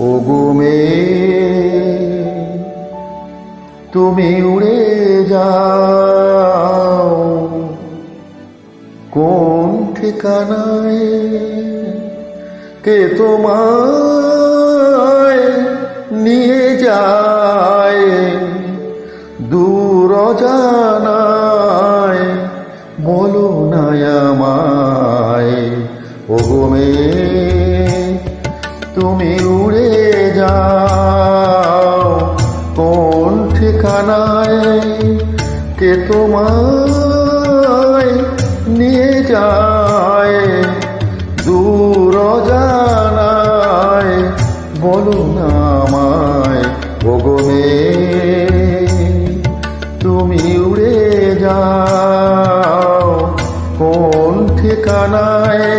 ওগুমে তুমি উড়ে যাও। কোন ঠিকানায়, কে তোমায় নিয়ে যায়? দূর জানায় বলো না আমায়। ওগমে তুমি যাও কোন ঠিকানায় কে তোমায় নিয়ে যায়? দূর জানায় বলো না আমায় ওগমে তুমি উড়ে যাও। কোন ঠিকানায়